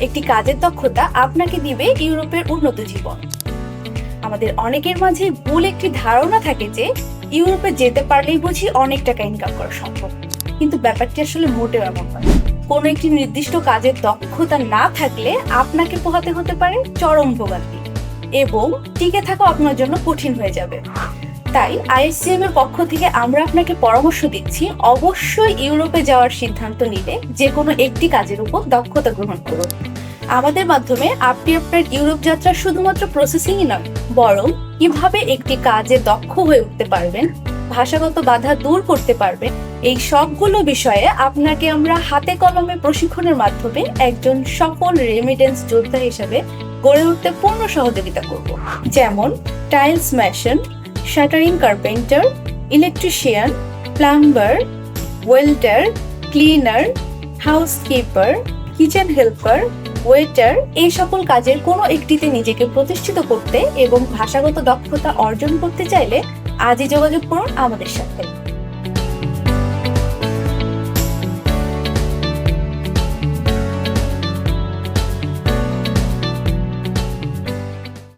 একটি কাজের দক্ষতা আপনাকে দিবে ইউরোপের উন্নত জীবন। আমাদের অনেকের মাঝে ভুল একটি ধারণা থাকে যে, ইউরোপে যেতে পারলেই বুঝি অনেক টাকা ইনকাম করা সম্ভব। কিন্তু ব্যাপারটি আসলে মোটেও এমন নয়। কোনো একটি নির্দিষ্ট কাজের দক্ষতা না থাকলে আপনাকে পোহাতে হতে পারে চরম ভোগান্তি এবং টিকে থাকা আপনার জন্য কঠিন হয়ে যাবে। তাই আইএসসিএম এর পক্ষ থেকে আমরা আপনাকে পরামর্শ দিচ্ছি, অবশ্যই ইউরোপে যাওয়ার সিদ্ধান্ত নিলে যে কোনো একটি কাজের উপর দক্ষতা গ্রহণ করুন। আমাদের মাধ্যমে আপনি আপনার ইউরোপ যাত্রা শুধুমাত্র প্রসেসিংই নয়, বরং কীভাবে একটি কাজে দক্ষ হয়ে উঠতে পারবেন, ভাষাগত বাধা দূর করতে পারবেন, এই সবগুলো বিষয়ে আপনাকে আমরা হাতে কলমে প্রশিক্ষণের মাধ্যমে একজন সফল রেমিডেন্স যোদ্ধা হিসেবে গড়ে উঠতে পূর্ণ সহযোগিতা করব। যেমন tiles mason shuttering carpenter, electrician, plumber, welder, cleaner, housekeeper, kitchen helper, waiter এই সকল কাজের কোনো একটিতে নিজেকে প্রতিষ্ঠিত করতে এবং ভাষাগত দক্ষতা অর্জন করতে চাইলে আজই যোগাযোগ করুন আমাদের সাথে।